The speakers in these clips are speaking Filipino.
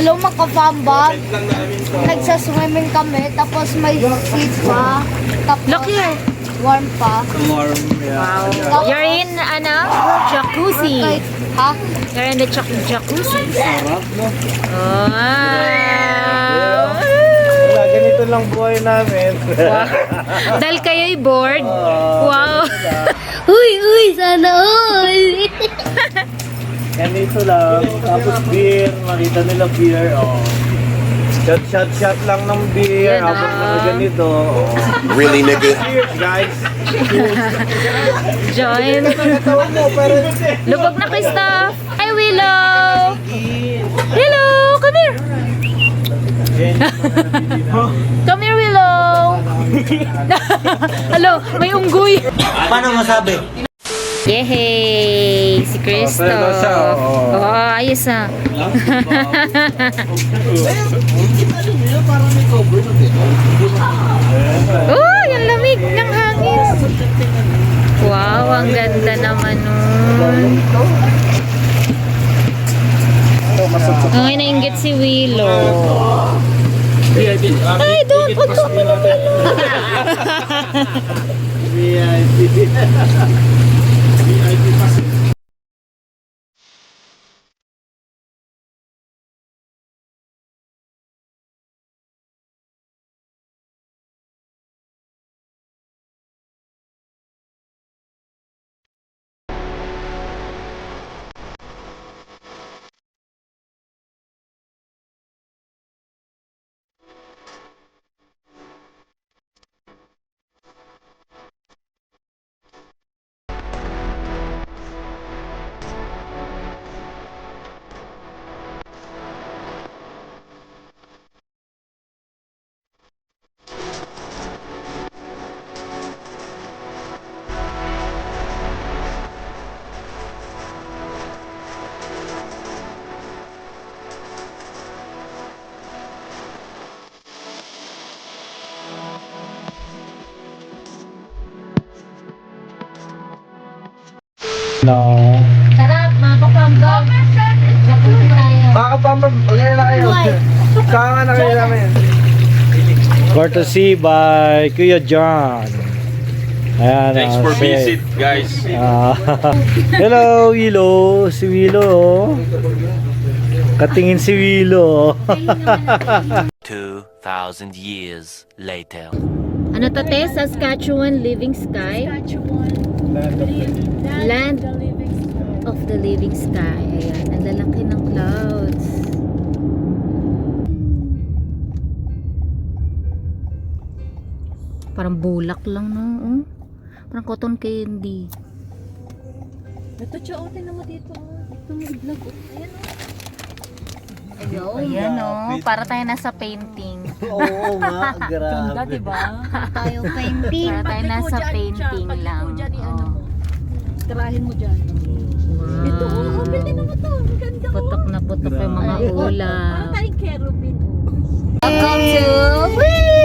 Hello mga kapambag. Nagsaswimming kami, tapos may seat pa. Tapos Look here. warm pa. Warm, yeah. Wow. You're in, ano? Jacuzzi. Ha? You're in the jac- jacuzzi. Sarap, no? Wow. Wala, ganito lang buhay namin. Dahil kayo'y bored. Wow. Uy, uy, sana all. ganito lang. Tapos beer, makita nila beer, oh. Shot, shot, shot lang ng beer. Yan, Habang ah. mga ganito, oh. Really, nigga? Cheers, guys. Join. Natawa mo, pero Lubog na Christoph. Hi, Willow. Willow, come here. Come here, Willow. Hello, may unggoy. Paano masabi? Yehey! Si Christoph. Oh, oo. Oh, ayos ah. Oh, yung lamig ng hangin. Wow, ang ganda naman nun. Ay, nainggit si Willow. Ay, doon, punto mo na VIP. No. Sarap, mga kapambag. Jacuzzi tayo. Mga kapamag, ganyan na kayo. Kaka na kayo namin. Courtesy by Kuya John. Ayan, Thanks ah, for say- visit, guys. Ah, hello, Willow. Si Willow. oh. Katingin si Willow. oh. 2,000 years later. Ano to, te? Saskatchewan Living Sky? Land of the Living Sky. Ayan, ang lalaki ng clouds. Parang bulak lang, no? Oh. Parang cotton candy. Ito, chootin naman dito. Ito may vlog. Ayan, Ayun, Ayan, oh. Para tayo nasa painting. Oo nga, grabe. diba? Tayo painting. Para tayo nasa painting lang. Oh. Tirahin mo dyan. Ito, oh, Wow. open din naman to. Ang ganda, oh. Putok na putok yung mga Ay, oh. Parang tayong kerubin. Welcome to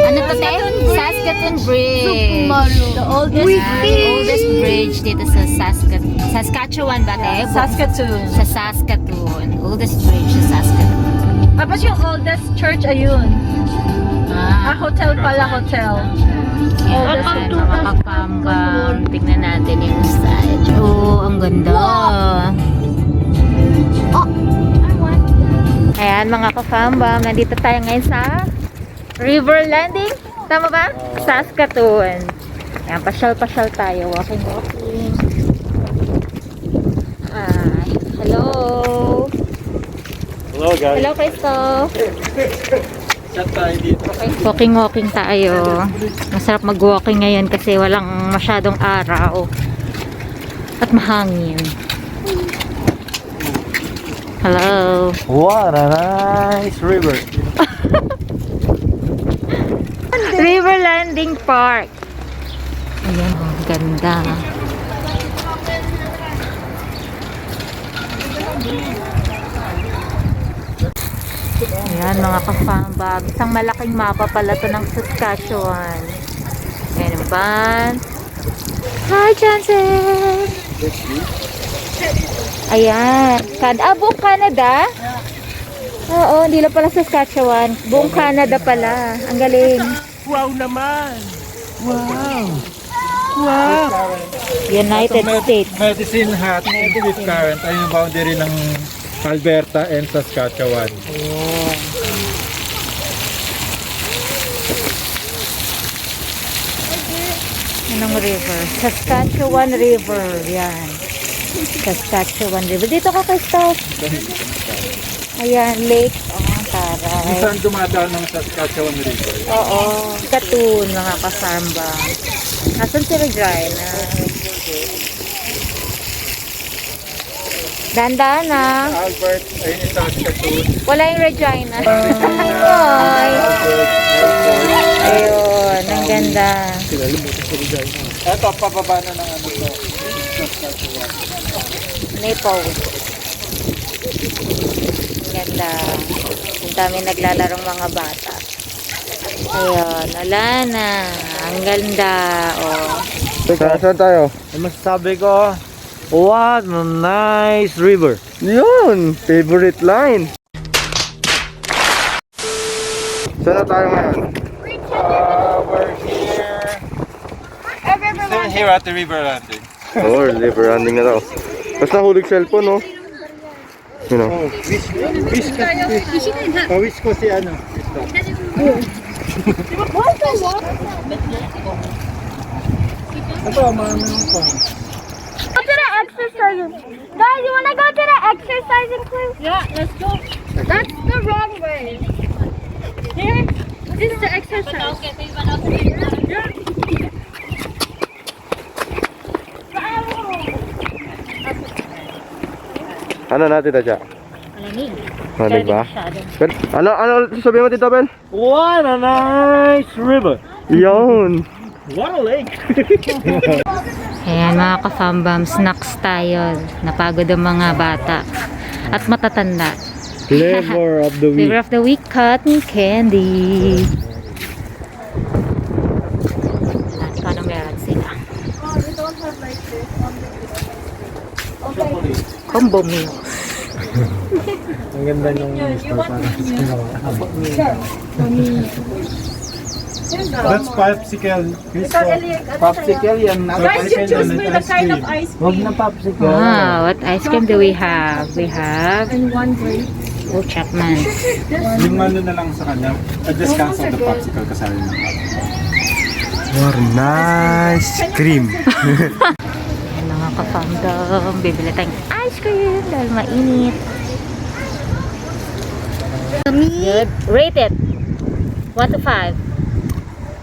ano to te? Saskatoon Bridge. The oldest Yan, the oldest bridge dito sa Saskat Saskatchewan ba te? Saskatoon. Sa Saskatoon. Oldest bridge sa Saskatoon. Tapos yung oldest church, ayun. Ah, Ah, hotel pala, hotel. yan, welcome kasi to mga kapambang. Tingnan natin yung stage. Oh, ang ganda. Oh, Ayan mga ka-fambam, nandito tayo ngayon sa River Landing. Tama ba? Saskatoon. Ayan, pasyal-pasyal tayo. Walking, walking. Ay, hello. Hello, guys. Hello, Christoph. Chat tayo dito. Walking, walking tayo. Masarap mag-walking ngayon kasi walang masyadong araw. At mahangin. Hello. What a nice river. River Landing Park. Ayan, oh, ganda. Ayan, mga ka-fambag. Isang malaking mapa pala to ng Saskatchewan. Ayan yung van. Hi, Jansen! Ayan. Kan Abo, Canada? Oo, hindi lang pala Saskatchewan. Buong Canada pala. Ang galing. Wow naman! Wow! Wow! United States. Medicine Hat Swift Current ay yung boundary ng Alberta and Saskatchewan. Anong river? Saskatchewan River. Yan. Saskatchewan River. Dito ka kay Steph. Ayan, lake. Oh, taray. Saan dumadaan ng Saskatchewan River? Oo. Katoon, mga kasamba. Nasaan si Regina? Dandan na. Albert, ayun yung Saskatoon. Wala yung Regina. Ay. Ayun, ang ganda. Eto, pababa na ng ano to. Maple. Ang ganda. Ang dami naglalarong mga bata. Ayun, wala na. Ang ganda. Oh. Saan, tayo? Masasabi ko, what a nice river. Yun, favorite line. Saan na tayo ngayon? Uh, we're here. Still here at the river landing. Oh, liver running na daw. Tapos nahulog cellphone, no? You know. Oh, wish, wish ko si, oh, wish ko si ano. Ito, marami ng phone. Go to the exercising. Guys, you wanna go to the exercising place? Yeah, let's go. That's the wrong way. Here, this is the exercise. Ano natin na siya? Malamig. Malamig ba? Masyado. Pero, ano, ano sasabihin mo Tito Ben? What a nice river. Yun. What a lake. Ayan mga kasambam, snacks tayo. Napagod ang mga bata. At matatanda. Flavor of the Flavor of the week, cotton candy. At paano meron sila? Combo meal. Ang ganda nung That's popsicle. Popsicle yan. Guys, you choose me the kind of ice cream. Huwag na popsicle. Wow, what ice cream do we have? We have... Oh, Chapman. Yung ano na lang sa kanya. I just cancel the popsicle kasali na. A nice cream. Ayan mga kapandam, bibili tayong ice cream dahil mainit. Good. Rate it. 1 to 5.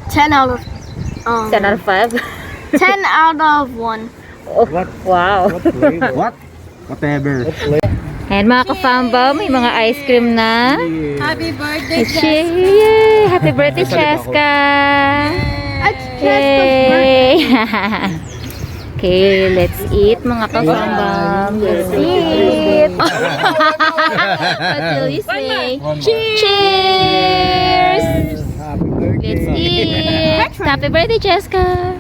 10 out of um, 10 out of 5. 10 out of 1. oh, wow. What? Whatever. Ayan mga kafamba, may mga ice cream na. Happy birthday, Yay! Happy birthday, Cheska! Yay! okay, let's eat mga kafamba. Let's eat! What will you say? Cheers! Let's eat! Happy birthday, Cheska!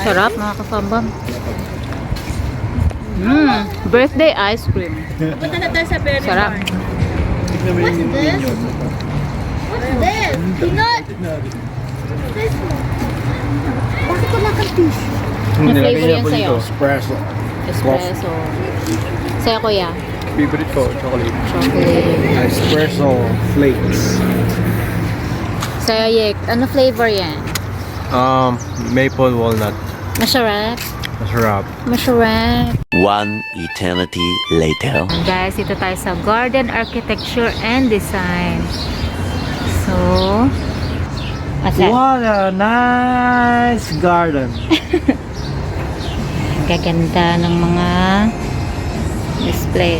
Sarap mga kafamba. Mm, birthday ice cream. Sarap. What's this? What's this? Peanut? This one. Bakit wala kang tissue? Ano flavor yan sa'yo? Espresso. Espresso. Sa'yo kuya? Favorite ko, chocolate. Chocolate. Espresso flakes. Sa'yo Yek, ano flavor yan? Um, maple walnut. Masarap. Masarap. Masarap. One eternity later. Guys, ito tayo sa Garden Architecture and Design. So, asa? What a nice garden. Gaganda ng mga display.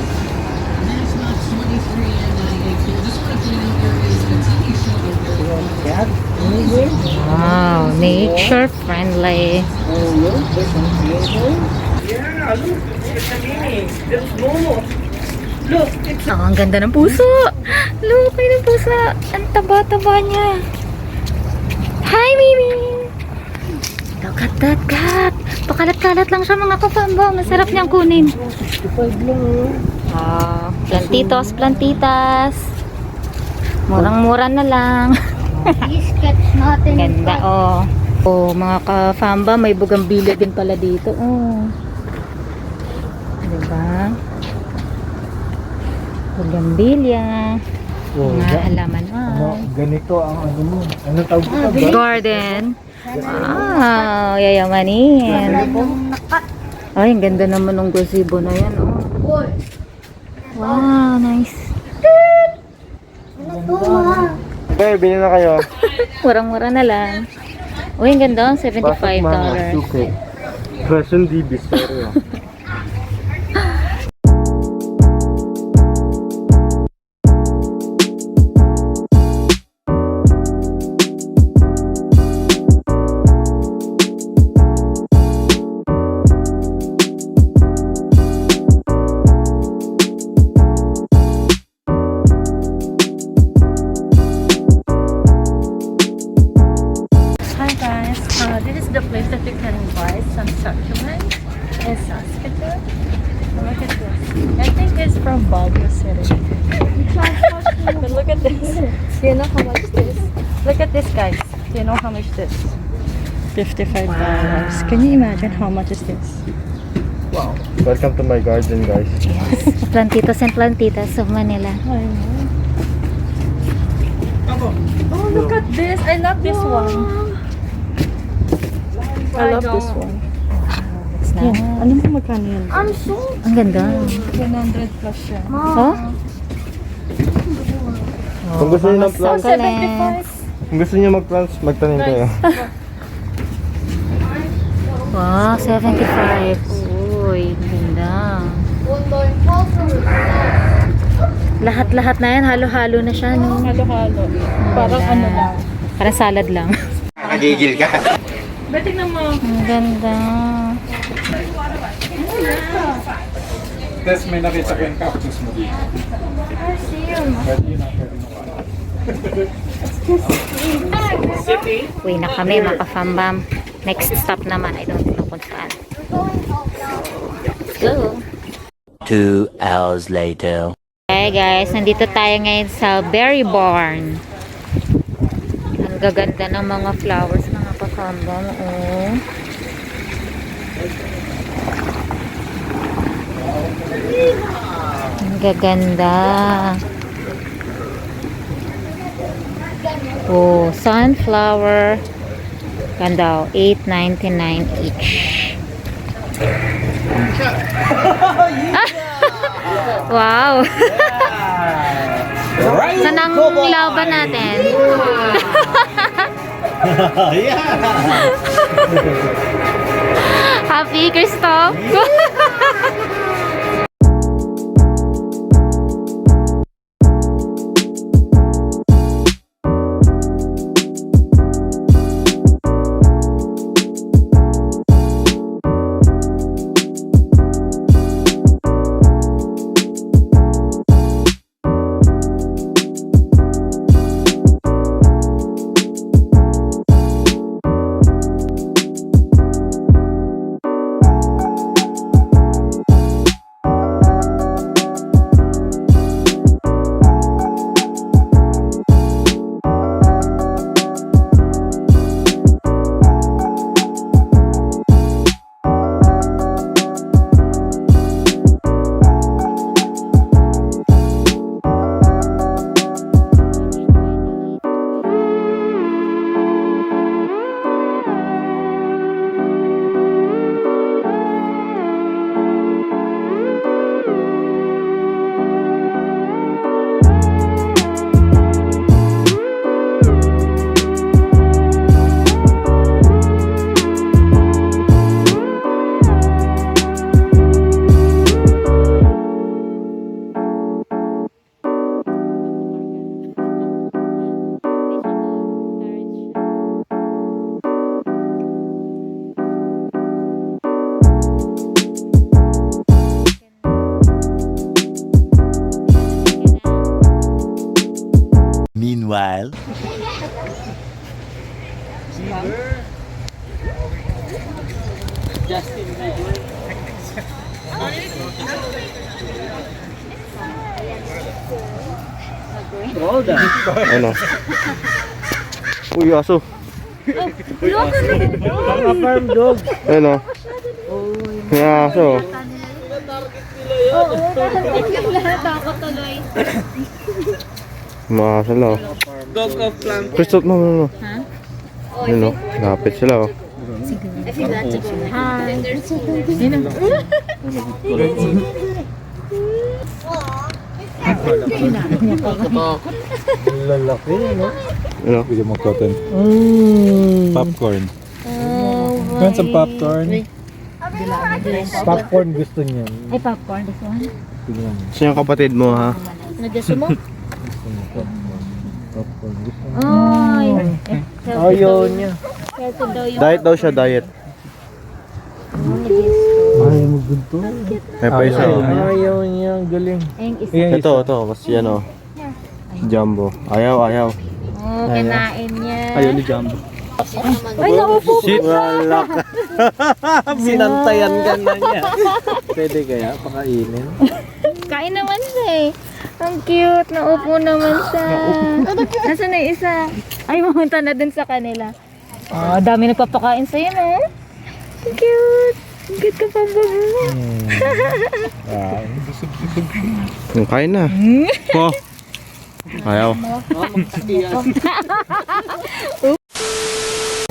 Wow, nature friendly. Oh, ang ganda ng puso. Look, ay ng puso. Ang taba-taba niya. Hi, Mimi! Look at that cat. Pakalat-kalat lang siya mga kapamba. Masarap niyang kunin. Ah, plantitos, plantitas. Murang-mura na lang. Gets nothing. Ganda, oh. Oh, mga ka-famba, may bugambilya din pala dito. Oh. Diba? Bugambilya. Oh, Mga ga- halaman ano, ah. ganito ang ano mo. Ano tawag ito? Garden. Wow, yayamanin. Ay, ang ganda naman ng gazebo na yan, oh. Wow, nice. Okay, bili na kayo. Murang-mura na lang. Uy, ang ganda, Bakit $75. mga suki? Version D, Bistorio. This? Fifty-five dollars. Can you imagine how much is this? Welcome to my garden, guys. Yes. Plantitos and plantitas of Manila. I know. Oh, look at this. I love this one. I love this one. It's nice. Ano mo magkano yan? I'm so Ang ganda. 100 plus siya. Oh? Kung gusto niyo ng plants, Succulents. Kung gusto niyo mag-plants, magtanim kayo. Wow, 75. Uy, ganda. Lahat-lahat na yan, halo-halo na siya, no? Halo-halo. Parang ano lang. Parang salad lang. Ba't tingnan mo? Ang ganda. Tess, may nakita ko yung cactus mo dito. Pwede yun ang pwede mo. Uwi na kami, mga ka-fambam. Next stop naman, I don't know kung saan. Let's go. Two hours later. Hey guys, nandito tayo ngayon sa Berry Barn. Ang gaganda ng mga flowers mga kasambang. Oh. Ang gaganda. Oh, sunflower. Ganda oh, 8.99 each. Wow! Saan ang laban natin? Happy Christoph! Ano? Uy, aso. Mga farm dog. Ayun o. May aso. Mga aso lang. Dog of plant. Christoph mo, mo, mo. Ayun o. Lapit sila oh. o. Lalaki, no? Ano? Bigyan mo cotton. Mm. Popcorn. Want some popcorn? Popcorn gusto niya. Ay, popcorn. This one. Tingnan mo. Siya yung kapatid mo ha? Nagyaso mo? Popcorn gusto niya. Ay. Ayaw niya. Diet daw siya, diet. Ayaw mo gusto. May pa isa oh. Ayaw niya. Ang galing. Ayun isa. Ayan, Ito, ito. Mas yan o. Jumbo. Ayaw, ayaw. Oh, kinain niya. Ayaw ni Jumbo. Ay, naupo. Shit. Wala ka. Sinantayan ka na niya. Pwede kaya pakainin? Kain naman siya eh. Ang cute. Naupo naman siya. Nasaan na yung isa? Ay, mamunta na dun sa kanila. Ah, dami nagpapakain sa'yo, no? Ang cute. Cute ka pa, baby. Wow. Yung kain na. Po. Ayaw.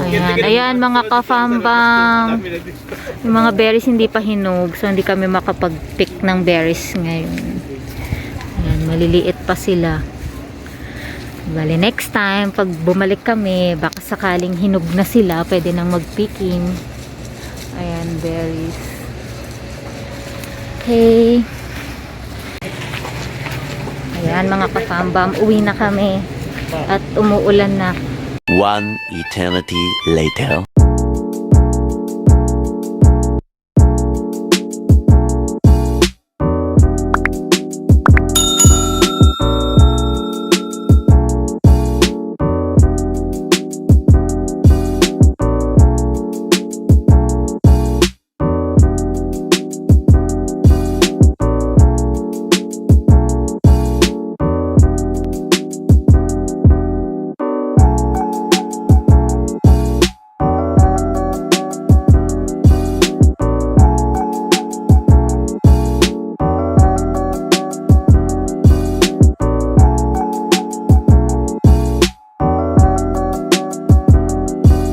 Ayan, ayan mga kafambam. Yung mga berries hindi pa hinog, so hindi kami makapag-pick ng berries ngayon. Ayan, maliliit pa sila. Bali, next time, pag bumalik kami, baka sakaling hinog na sila, pwede nang mag-picking. Ayan, berries. Okay. Ayan, mga kafambam, uwi na kami. At umuulan na. One eternity later.